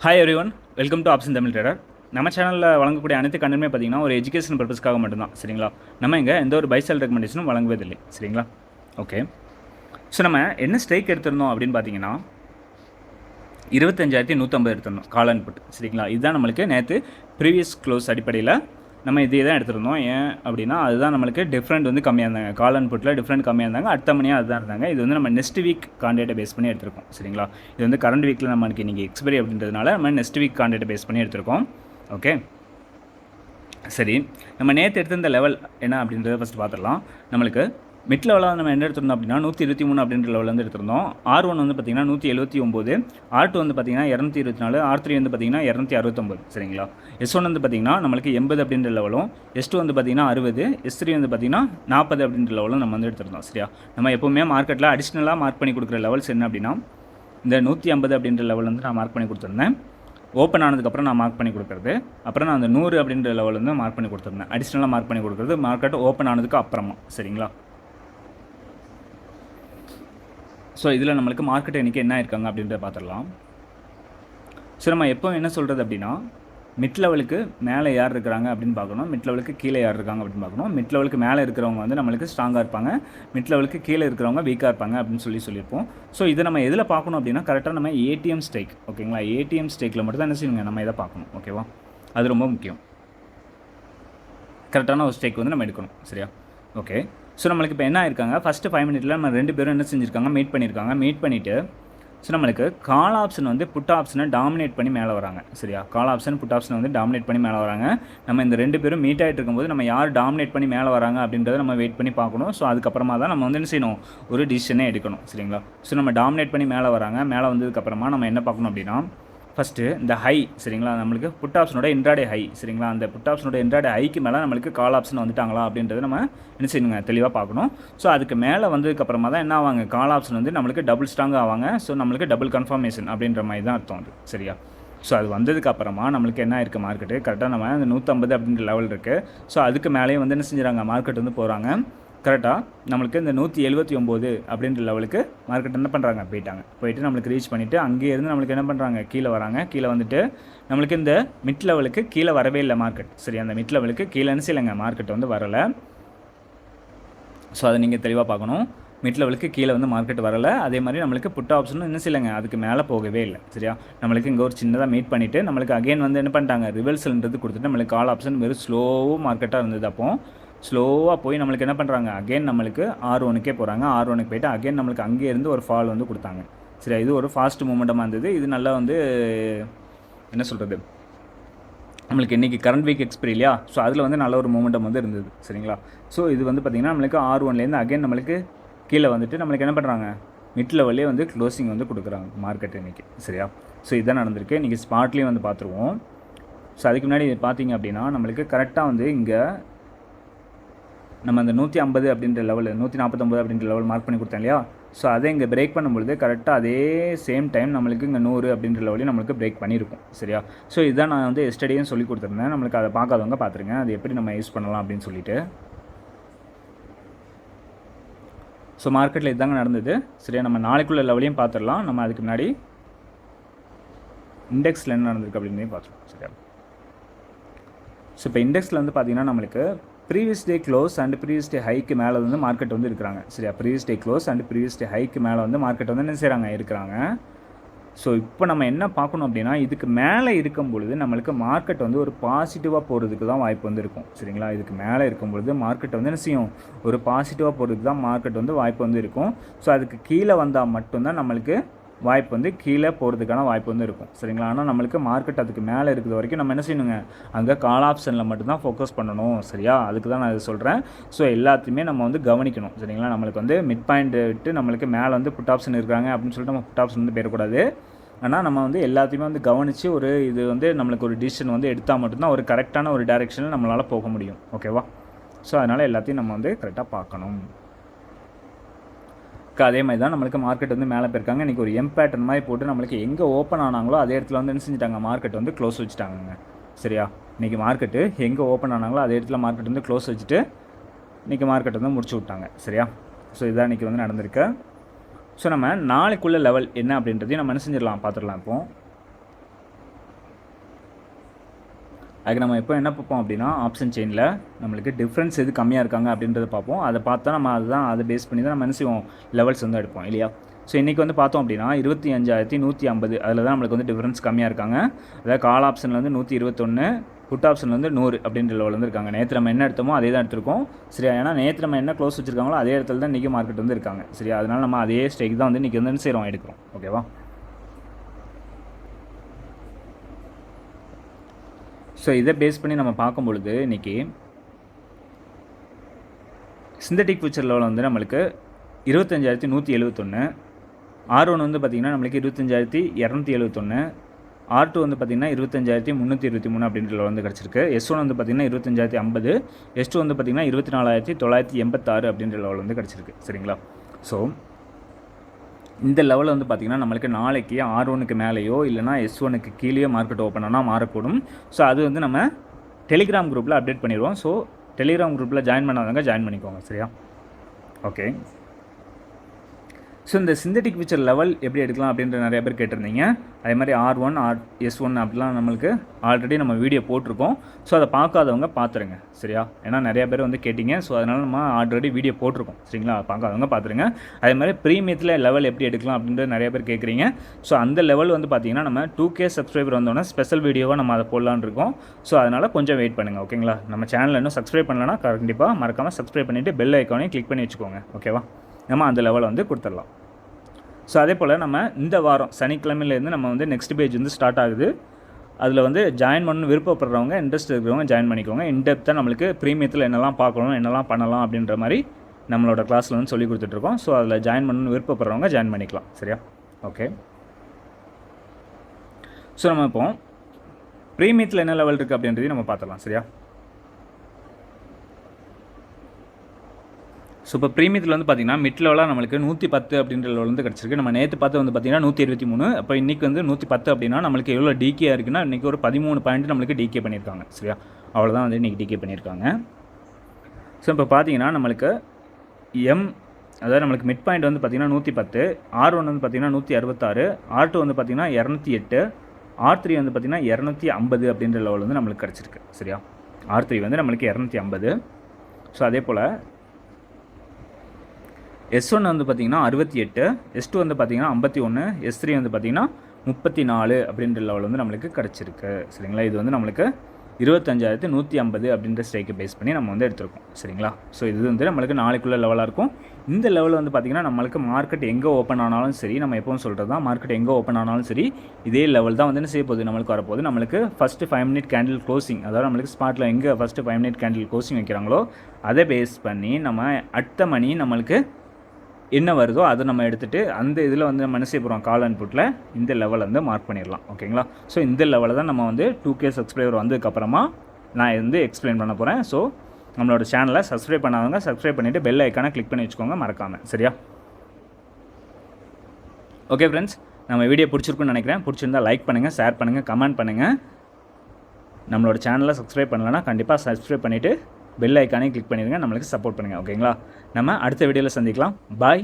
Hi everyone welcome to option Tamil trader நம்ம சேனலில் வழங்கக்கூடிய அனைத்து கண்டனுமே பார்த்திங்கன்னா ஒரு எஜுகேஷன் பர்பஸ்க்காக மட்டும்தான். சரிங்களா? நம்ம இங்கே எந்த ஒரு பைசல் ரெக்கமெண்டேஷனும் வழங்குவதில்லை. சரிங்களா? ஓகே ஸோ நம்ம என்ன ஸ்ட்ரைக் எடுத்திருந்தோம் அப்படின்னு பார்த்தீங்கன்னா இருபத்தஞ்சாயிரத்தி நூற்றம்பது எடுத்திருந்தோம் கால் புட் சரிங்களா? இதுதான் நம்மளுக்கு நேற்று ப்ரீவியஸ் க்ளோஸ் அடிப்படையில் நம்ம இதே தான் எடுத்திருந்தோம். ஏன் அப்படின்னா அதுதான் நம்மளுக்கு டிஃப்ரெண்ட் வந்து கம்மியாக இருந்தாங்க. கால் அன்புட்டில் டிஃப்ரெண்ட் கம்மியாக இருந்தாங்க. அடுத்த மணியாக அதுதான் இருந்தாங்க. இது வந்து நம்ம நெக்ஸ்ட் வீக் கான்டேட்டை பேஸ் பண்ணி எடுத்திருக்கோம். சரிங்களா? இது வந்து கரண்ட் வீக்கில் நம்மளுக்கு இன்றைக்கி எக்ஸ்பைரி அப்படின்றதுனால நம்ம நெக்ஸ்ட் வீக் கான்டேட்டை பேஸ் பண்ணி எடுத்திருக்கோம். ஓகே சரி. நம்ம நேற்று எடுத்த இந்த லெவல் என்ன அப்படின்றத ஃபஸ்ட் பார்த்துடலாம். நம்மளுக்கு மிட் லெவலாக நம்ம என்ன எடுத்திருந்தோம் அப்படின்னா நூற்றி இருபத்தி மூணு அப்படின்ற லெவலில் வந்து எடுத்திருந்தோம். ஆர் ஒன் வந்து பார்த்திங்கன்னா நூற்றி எழுபத்தி ஒம்பது. ஆர் டூ வந்து பார்த்திங்கன்னா இரநூத்தி இருபத்தி நாலு. ஆர் த்ரீ வந்து பார்த்திங்கன்னா இரநூத்தி அறுபத்தொம்பது சரிங்களா? எஸ் ஒன் வந்து பார்த்திங்கன்னா நம்மளுக்கு எண்பது அப்படின்ற லெவலும் எஸ் டூ வந்து பார்த்திங்கன்னா அறுபது. எஸ் த்ரீ வந்து பார்த்திங்கன்னா நாற்பது அப்படின்ற லெவலும் நம்ம வந்து எடுத்திருந்தோம். சரியா? நம்ம எப்போவுமே மார்க்கெட்டில் அடிஷ்னலாக மார்க் பண்ணி கொடுக்குற லெவல்ஸ் என்ன அப்படின்னா இந்த நூற்றி ஐம்பது அப்படின்ற லெவல் வந்து நான் மார்க் பண்ணி கொடுத்துருந்தேன். ஓப்பன் ஆனதுக்கப்புறம் நான் மார்க் பண்ணி கொடுக்குறது. அப்புறம் நான் அந்த நூறு அப்படின்ற லெவல் வந்து மார்க் பண்ணி கொடுத்துருந்தேன். அடிஷ்னலாக மார்க் பண்ணி கொடுக்குறது. மார்க்கெட் ஓப்பன் ஆனதுக்கு அப்புறமா. சரிங்களா? ஸோ இதில் நம்மளுக்கு மார்க்கெட் இன்றைக்கி என்ன இருக்காங்க அப்படின்றத பார்த்துடலாம். ஸோ நம்ம எப்போ என்ன சொல்கிறது அப்படின்னா மிட் லெவலுக்கு மேலே யார் இருக்கிறாங்க அப்படின்னு பார்க்கணும். மிட் லெவலுக்கு கீழே யார் இருக்காங்க அப்படின்னு பார்க்கணும். மிட் லெவலுக்கு மேலே இருக்கிறவங்க வந்து நம்மளுக்கு ஸ்ட்ராங்காக இருப்பாங்க. மிட் லெவலுக்கு கீழே இருக்கிறவங்க வீக்காக இருப்பாங்க அப்படின்னு சொல்லி சொல்லியிருப்போம். ஸோ இதை நம்ம எதில் பார்க்கணும் அப்படின்னா கரெக்டாக நம்ம ஏடிஎம் ஸ்டேக் ஓகேங்களா ஏடிஎம் ஸ்டேக்கில் மட்டும் தான் என்ன செய்யுங்க நம்ம இதை பார்க்கணும் ஓகேவா அது ரொம்ப முக்கியம். கரெக்டான ஒரு ஸ்டேக் வந்து நம்ம எடுக்கணும் சரியா? ஓகே ஸோ நம்மளுக்கு இப்போ என்ன ஆயிருக்காங்க? ஃபஸ்ட்டு ஃபைவ் மினிட்ல நம்ம ரெண்டு பேரும் என்ன செஞ்சுருக்காங்க? மீட் பண்ணியிருக்காங்க மீட் பண்ணிவிட்டு ஸோ நம்மளுக்கு கால் ஆப்ஷன் வந்து புட் ஆப்ஷனை டாமினேட் பண்ணி மேலே வராங்க. சரியா? கால் ஆப்ஷன் புட் ஆப்ஷன் வந்து டாமினேட் பண்ணி மேலே வராங்க. நம்ம இந்த ரெண்டு பேரும் மீட் ஆகிட்டு இருக்கும்போது நம்ம யார் டாமினேட் பண்ணி மேலே வராங்க அப்படின்றத நம்ம வெயிட் பண்ணி பார்க்கணும். ஸோ அதுக்கப்புறமா தான் நம்ம வந்து என்ன செய்யணும்? ஒரு டிசிஷனே எடுக்கணும். சரிங்களா? ஸோ நம்ம டாமினேட் பண்ணி மேலே வராங்க. மேலே வந்ததுக்கப்புறமா நம்ம என்ன பார்க்கணும் அப்படின்னா ஃபஸ்ட்டு இந்த ஹை சரிங்களா? நம்மளுக்கு புட் ஆப்ஷனோட இன்ட்ராடே ஹை சரிங்களா? அந்த புட் ஆப்ஷனோட இன்ட்ராடே ஹைக்கு மேலே நம்மளுக்கு கால் ஆப்ஷன் வந்துட்டாங்களா அப்படின்றத நம்ம என்ன செய்யணுங்க தெளிவாக பார்க்கணும். ஸோ அதுக்கு மேலே வந்ததுக்கப்புறமா தான் என்ன ஆவாங்க? கால் ஆப்ஷன் வந்து நம்மளுக்கு டபுள் ஸ்ட்ராங் ஆவாங்க. ஸோ நம்மளுக்கு டபுள் கன்ஃபர்மேஷன் அப்படின்ற மாதிரி தான் அர்த்தம் அது சரியா? ஸோ அது வந்ததுக்கப்புறமா நம்மளுக்கு என்ன இருக்குது மார்க்கெட்டு கரெக்டாக நம்ம அந்த நூற்றம்பது அப்படின்ற லெவல் இருக்குது ஸோ அதுக்கு மேலேயே வந்து என்ன செஞ்சுறாங்க? மார்க்கெட் வந்து போகிறாங்க கரெக்டாக நம்மளுக்கு இந்த நூற்றி எழுபத்தி ஒம்பது அப்படின்ற லெவலுக்கு மார்க்கெட் என்ன பண்ணுறாங்க போயிட்டாங்க. போயிட்டு நம்மளுக்கு ரீச் பண்ணிவிட்டு அங்கேயே இருந்து நம்மளுக்கு என்ன பண்ணுறாங்க கீழே வராங்க. கீழே வந்துட்டு நம்மளுக்கு இந்த மிட் லெவலுக்கு கீழே வரவே இல்லை மார்க்கெட் சரி அந்த மிட் லெவலுக்கு கீழேன்னு செய்யலைங்க மார்க்கெட் வந்து வரலை. ஸோ அதை நீங்கள் தெளிவாக பார்க்கணும். மிட் லெவலுக்கு கீழே வந்து மார்க்கெட் வரலை. அதே மாதிரி நம்மளுக்கு புட் ஆப்ஷனும் இன்னும் சிலங்க அதுக்கு மேலே போகவே இல்லை. சரியா? நம்மளுக்கு இங்கே ஒரு சின்னதாக மீட் பண்ணிவிட்டு நம்மளுக்கு அகைன் வந்து என்ன பண்ணிட்டாங்க? ரிவர்சல்ன்றது கொடுத்துட்டு நம்மளுக்கு கால் ஆப்ஷன் வெறும் ஸ்லோவாக மார்க்கெட்டாக இருந்தது அப்போ. ஸ்லோவாக போய் நம்மளுக்கு என்ன பண்ணுறாங்க அகைன் நம்மளுக்கு ஆர் ஒனுக்கே போகிறாங்க ஆர் ஒனுக்கு போயிட்டு அகைன் நம்மளுக்கு அங்கேருந்து ஒரு ஃபால் வந்து கொடுத்தாங்க. சரி இது ஒரு ஃபாஸ்ட் மூமெண்ட்டமாக இருந்தது. இது நல்லா வந்து என்ன சொல்கிறது நம்மளுக்கு இன்றைக்கி கரண்ட் வீக் எக்ஸ்பிரி இல்லையா? ஸோ அதில் வந்து நல்ல ஒரு மூமெண்டம் வந்து இருந்தது. சரிங்களா? ஸோ இது வந்து பார்த்திங்கன்னா நம்மளுக்கு ஆர் ஒன்லேருந்து அகைன் நம்மளுக்கு கீழே வந்துட்டு நம்மளுக்கு என்ன பண்ணுறாங்க மிட் லெவல்லே வந்து க்ளோசிங் வந்து கொடுக்குறாங்க மார்க்கெட் இன்றைக்கி சரியா? ஸோ இதுதான் நடந்திருக்கு. இன்றைக்கி ஸ்பாட்லேயும் வந்து பார்த்துருவோம். ஸோ அதுக்கு முன்னாடி பார்த்தீங்க அப்படின்னா நம்மளுக்கு கரெக்டாக வந்து இங்கே நம்ம அந்த நூற்றி ஐம்பது அப்படின்ற லெவல் நூற்றி நாற்பத்தொம்பது அப்படின்ற லெவல் மார்க் பண்ணி கொடுத்தேன் இல்லையா? ஸோ அதை இங்கே பிரேக் பண்ணும்பொழுது கரெக்டாக அதே சேம் டைம் நம்மளுக்கு இங்கே நூறு அப்படின்ற லெவலையும் நம்மளுக்கு பிரேக் பண்ணியிருக்கும் சரியா? ஸோ இதுதான் நான் வந்து எஸ்டடியும் சொல்லி கொடுத்துருந்தேன். நம்மளுக்கு அதை பார்க்காதவங்க பார்த்துருங்க. அது எப்படி நம்ம யூஸ் பண்ணலாம் அப்படின்னு சொல்லிட்டு. ஸோ மார்க்கெட்டில் இதாங்க நடந்தது. சரியா நம்ம நாளைக்குள்ள லெவலையும் பார்த்துடலாம். நம்ம அதுக்கு முன்னாடி இண்டெக்ஸில் என்ன நடந்திருக்கு அப்படின்னு பார்த்துருவோம் சரியா? ஸோ இப்போ இண்டெக்ஸில் வந்து பார்த்திங்கன்னா நம்மளுக்கு previous day close and previous day haiku மேலே வந்து மார்க்கெட் வந்து இருக்கிறாங்க. சரியா? Previous day close and previous day haiku மேலே வந்து மார்க்கெட் வந்து என்ன செய்கிறாங்க இருக்கிறாங்க. ஸோ இப்போ நம்ம என்ன பார்க்கணும் அப்படின்னா இதுக்கு மேலே இருக்கும் பொழுது நம்மளுக்கு மார்க்கெட் வந்து ஒரு பாசிட்டிவாக போகிறதுக்கு தான் வாய்ப்பு வந்து இருக்கும். சரிங்களா? இதுக்கு மேலே இருக்கும் பொழுது மார்க்கெட் வந்து என்ன செய்யும்? ஒரு பாசிட்டிவாக போகிறதுக்கு தான் மார்க்கெட் வந்து வாய்ப்பு வந்து இருக்கும். ஸோ அதுக்கு கீழே வந்தால் மட்டும்தான் நம்மளுக்கு வாய்ப்பு வந்து கீழே போகிறதுக்கான வாய்ப்பு வந்து இருக்கும். சரிங்களா? ஆனால் நம்மளுக்கு மார்க்கெட் அதுக்கு மேலே இருக்கிற வரைக்கும் நம்ம என்ன செய்யணுங்க? அங்கே கால் ஆப்ஷனில் மட்டும்தான் ஃபோக்கஸ் பண்ணணும். சரியா? அதுக்கு தான் நான் இது சொல்கிறேன் ஸோ எல்லாத்தையுமே நம்ம வந்து கவனிக்கணும். சரிங்களா? நம்மளுக்கு வந்து மிட் பாயிண்ட் விட்டு நம்மளுக்கு மேலே வந்து புட் ஆப்ஷன் இருக்காங்க அப்படின்னு சொல்லிட்டு நம்ம புட் ஆப்ஷன் வந்து போயிடக்கூடாது. ஆனால் நம்ம வந்து எல்லாத்தையுமே வந்து கவனித்து ஒரு இது வந்து நம்மளுக்கு ஒரு டிசிஷன் வந்து எடுத்தால் மட்டும்தான் ஒரு கரெக்டான ஒரு டைரெக்ஷனில் நம்மளால் போக முடியும். ஓகேவா ஸோ அதனால் எல்லாத்தையும் நம்ம வந்து கரெக்டாக பார்க்கணும். அதே மாதிரி தான் நம்மளுக்கு மார்க்கெட் வந்து மேலே போயிருக்காங்க. இன்றைக்கி ஒரு எம் பேட்டர்ன் மாதிரி போட்டு நம்மளுக்கு எங்கே ஓப்பன் ஆனாங்களோ அதே இடத்துல வந்து என்ன செஞ்சுட்டாங்க? மார்க்கெட் வந்து க்ளோஸ் வச்சுட்டாங்க சரியா? இன்றைக்கி மார்க்கெட்டு எங்கே ஓப்பன் ஆனாங்களோ அதே இடத்துல மார்க்கெட் வந்து க்ளோஸ் வச்சுட்டு இன்றைக்கி மார்க்கெட் வந்து முடிச்சு விட்டாங்க. சரியா? ஸோ இதுதான் இன்றைக்கி வந்து நடந்திருக்கு. ஸோ நம்ம நாளைக்குள்ள லெவல் என்ன அப்படின்றதையும் நம்ம என்ன செஞ்சிடலாம்? பார்த்துடலாம் இப்போது அதுக்கு நம்ம எப்போ என்ன பார்ப்போம் அப்படின்னா ஆப்ஷன் செயினில் நம்மளுக்கு டிஃப்ரென்ஸ் எது கம்மியாக இருக்காங்க அப்படின்றத பார்ப்போம். அதை பார்த்தா நம்ம அதுதான் அதை பேஸ் பண்ணி தான் நம்ம என்ன செய்வோம்? லெவல்ஸ் வந்து எடுப்போம் இல்லையா? ஸோ இன்றைக்கி வந்து பார்த்தோம் அப்படின்னா இருபத்தி அஞ்சாயிரத்தி நூற்றி ஐம்பது அதில் தான் நம்மளுக்கு வந்து டிஃப்ரென்ஸ் கம்மியாக இருக்காங்க. அதாவது கால் ஆப்ஷனில் வந்து நூற்றி இருபத்தொன்று புட் ஆப்ஷன் வந்து நூறு அப்படின்ற லெவலில் வந்து இருக்காங்க. நேற்று நம்ம என்ன எடுத்தோமோ அதே தான் எடுத்திருக்கோம். சரியா? ஏன்னா நேற்று நம்ம என்ன க்ளோஸ் வச்சுருக்காங்களோ அதே இடத்துல தான் இன்றைக்கி மார்க்கெட் வந்து இருக்காங்க. சரியா? அதனால் நம்ம அதே ஸ்டேக் தான் வந்து இன்றைக்கி வந்து செய்கிறோம் எடுக்கிறோம். ஓகேவா ஸோ இதை பேஸ் பண்ணி நம்ம பார்க்கும் பொழுது இன்றைக்கி சிந்தட்டிக் ஃபியூச்சர் லெவல் வந்து நம்மளுக்கு இருபத்தஞ்சாயிரத்தி நூற்றி எழுபத்தொன்று ஆர் ஒன் வந்து பார்த்திங்கன்னா நம்மளுக்கு இருபத்தஞ்சாயிரத்தி இரநூத்தி எழுபத்தொன்று ஆர் டூ வந்து பார்த்திங்கன்னா இருபத்தஞ்சாயிரத்தி முந்நூற்றி இருபத்தி மூணு அப்படின்ற level வந்து கிடச்சிருக்கு. எஸ் ஒன் வந்து பார்த்திங்கன்னா இருபத்தஞ்சாயிரத்தி ஐம்பது எஸ் டூ வந்து பார்த்திங்கன்னா இருபத்தி நாலாயிரத்தி தொள்ளாயிரத்தி எண்பத்தாறு அப்படின்ற லெவல் வந்து கிடச்சிருக்கு. சரிங்களா? ஸோ இந்த லெவலில் வந்து பார்த்திங்கன்னா நம்மளுக்கு நாளைக்கு ஆர் ஒனுக்கு மேலேயோ இல்லைனா எஸ் ஒனுக்கு கீழேயோ மார்க்கெட் ஓப்பன் ஆனால் மாறக்கூடும். ஸோ அது வந்து நம்ம டெலிகிராம் குரூப்பில் அப்டேட் பண்ணிடுவோம். ஸோ டெலிகிராம் குரூப்பில் ஜாயின் பண்ணாதவங்க ஜாயின் பண்ணிக்கோங்க சரியா? ஓகே ஸோ இந்த சிந்தட்டிக் ஃபியூச்சர் லெவல் எப்படி எடுக்கலாம் அப்படின்ற நிறைய பேர் கேட்டிருந்தீங்க. அதே மாதிரி R one R S one அப்படிலாம் நம்மளுக்கு ஆல்ரெடி நம்ம வீடியோ போட்டிருக்கோம். ஸோ அதை பார்க்காதவங்க பார்த்துருங்க சரியா? ஏன்னா நிறைய பேர் வந்து கேட்டிங்க. ஸோ அதனால் நம்ம ஆல்ரெடி வீடியோ போட்டிருக்கோம் சரிங்களா? பார்க்காதவங்க பார்த்துருங்க. அதே மாதிரி ப்ரீமியத்தில் லெவல் எப்படி எடுக்கலாம் அப்படின்றது நிறைய பேர் கேட்குறீங்க. ஸோ அந்த லெவல் வந்து பார்த்தீங்கன்னா நம்ம டூ கே சப்ஸ்கிரைபர் வந்தோடனே ஸ்பெஷல் வீடியோவாக நம்ம அதை போடலான் இருக்கோம். ஸோ அதனால் கொஞ்சம் வெயிட் பண்ணுங்கள் ஓகேங்களா நம்ம சேனல் இன்னும் சப்ஸ்கிரைப் பண்ணலன்னா கண்டிப்பாக மறக்காமல் சப்ஸ்கிரைப் பண்ணிவிட்டு பெல் ஐக்கானையும் கிளிக் பண்ணி வச்சுக்கோங்க ஓகேவா நம்ம அந்த லெவலை வந்து கொடுத்துடலாம். ஸோ அதே போல் நம்ம இந்த வாரம் சனிக்கிழமையிலேருந்து நம்ம வந்து நெக்ஸ்ட் பேஜ் வந்து ஸ்டார்ட் ஆகுது. அதில் வந்து ஜாயின் பண்ண விருப்பப்படுறவங்க இன்ட்ரெஸ்ட் இருக்கிறவங்க ஜாயின் பண்ணிக்கோங்க. இன்டெப்த்தாக நம்மளுக்கு ப்ரீமியத்தில் என்னெல்லாம் பார்க்கணும் என்னெல்லாம் பண்ணலாம் அப்படின்ற மாதிரி நம்மளோட கிளாஸில் வந்து சொல்லி கொடுத்துட்ருக்கோம் ஸோ அதில் ஜாயின் பண்ணணும்னு விருப்பப்படுறவங்க ஜாயின் பண்ணிக்கலாம். சரியா? ஓகே ஸோ நம்ம இப்போ ப்ரீமியத்தில் என்ன லெவல் இருக்குது அப்படின்றதையும் நம்ம பார்த்துடலாம். சரியா? ஸோ இப்போ ப்ரீமியத்தில் வந்து பார்த்தீங்கன்னா மிட் லெவலாக நம்மளுக்கு நூற்றி பத்து அப்படின்ற லெவல் வந்து கிடச்சிருக்கு. நம்ம நேற்று பார்த்து வந்து பார்த்தீங்கன்னா நூற்றி இருபத்தி மூணு. அப்போ இன்றைக்கி வந்து நூற்றி பத்து அப்படின்னா நம்மளுக்கு எவ்வளோ டிகே இருக்குன்னா இன்றைக்கி ஒரு பதிமூணு பாயிண்ட் நம்மளுக்கு டிகே பண்ணியிருக்காங்க. சரியா? அவ்வளோதான் வந்து இன்றைக்கி டிகே பண்ணியிருக்காங்க. ஸோ இப்போ பார்த்தீங்கன்னா நம்மளுக்கு எம் அதாவது நம்மளுக்கு மிட் பாயிண்ட் வந்து பார்த்திங்கன்னா நூற்றி பத்து ஆர் ஒன் வந்து பார்த்திங்கன்னா நூற்றி அறுபத்தாறு ஆர் டூ வந்து பார்த்திங்கன்னா இரநூத்தி எட்டு ஆர் த்ரீ வந்து பார்த்திங்கன்னா இரநூத்தி ஐம்பது அப்படின்ற லெவல் வந்து நம்மளுக்கு கிடச்சிருக்கு. சரியா? ஆர் த்ரீ வந்து நம்மளுக்கு இரநூத்தி ஐம்பது ஸோ அதே போல் எஸ் ஒன் வந்து பார்த்திங்கன்னா அறுபத்தி எட்டு எஸ் டூ வந்து பார்த்திங்கன்னா ஐம்பத்தி ஒன்று எஸ் த்ரீ வந்து பார்த்திங்கன்னா முப்பத்தி நாலு அப்படின்ற லெவல் வந்து நம்மளுக்கு கிடச்சிருக்கு. சரிங்களா? இது வந்து நம்மளுக்கு இருபத்தஞ்சாயிரத்து நூற்றி ஐம்பது அப்படின்ற ஸ்ட்ரைக்கை பேஸ் பண்ணி நம்ம வந்து எடுத்திருக்கோம். சரிங்களா? ஸோ இது வந்து நம்மளுக்கு நாளைக்குள்ள லெவலாக இருக்கும். இந்த லெவலில் வந்து பார்த்திங்கன்னா நம்மளுக்கு மார்க்கெட் எங்கே ஓப்பன் ஆனாலும் சரி நம்ம எப்பவும் சொல்கிறது தான் மார்க்கெட் எங்கே ஓப்பன் ஆனாலும் சரி இதே லெவல் தான் வந்து என்ன செய்ய போகுது? நம்மளுக்கு வரப்போகுது. நம்மளுக்கு first five minute candle closing அதாவது நம்மளுக்கு ஸ்பாட்டில் எங்கே first five minute candle closing வைக்கிறாங்களோ அதை பேஸ் பண்ணி நம்ம அடுத்த மணி நம்மளுக்கு என்ன வருதோ அதை நம்ம எடுத்துகிட்டு அந்த இதில் வந்து நம்ம என்ன செய்ய போகிறோம் கால் அன்புட்டில் இந்த லெவலில் வந்து மார்க் பண்ணிடலாம். ஓகேங்களா ஸோ இந்த லெவலில் தான் நம்ம வந்து டூ கே சப்ஸ்கிரைபர் வந்ததுக்கப்புறமா நான் வந்து எக்ஸ்பிளைன் பண்ண போகிறேன் ஸோ நம்மளோட சேனலை சப்ஸ்கிரைப் பண்ணாதவங்க சப்ஸ்கிரைப் பண்ணிவிட்டு பெல் ஐக்கானை கிளிக் பண்ணி வச்சுக்கோங்க மறக்காமல் சரியா? ஓகே ஃப்ரெண்ட்ஸ் நம்ம வீடியோ பிடிச்சிருக்குன்னு நினைக்கிறேன். பிடிச்சிருந்தா லைக் பண்ணுங்கள் ஷேர் பண்ணுங்கள் கமெண்ட் பண்ணுங்கள் நம்மளோட சேனலை சப்ஸ்கிரைப் பண்ணலன்னா கண்டிப்பாக சப்ஸ்கிரைப் பண்ணிவிட்டு பெல் ஐக்கானே கிளிக் பண்ணிடுங்க நம்மளுக்கு சப்போர்ட் பண்ணுங்கள் ஓகேங்களா நம்ம அடுத்த வீடியோவில் சந்திக்கலாம். பாய்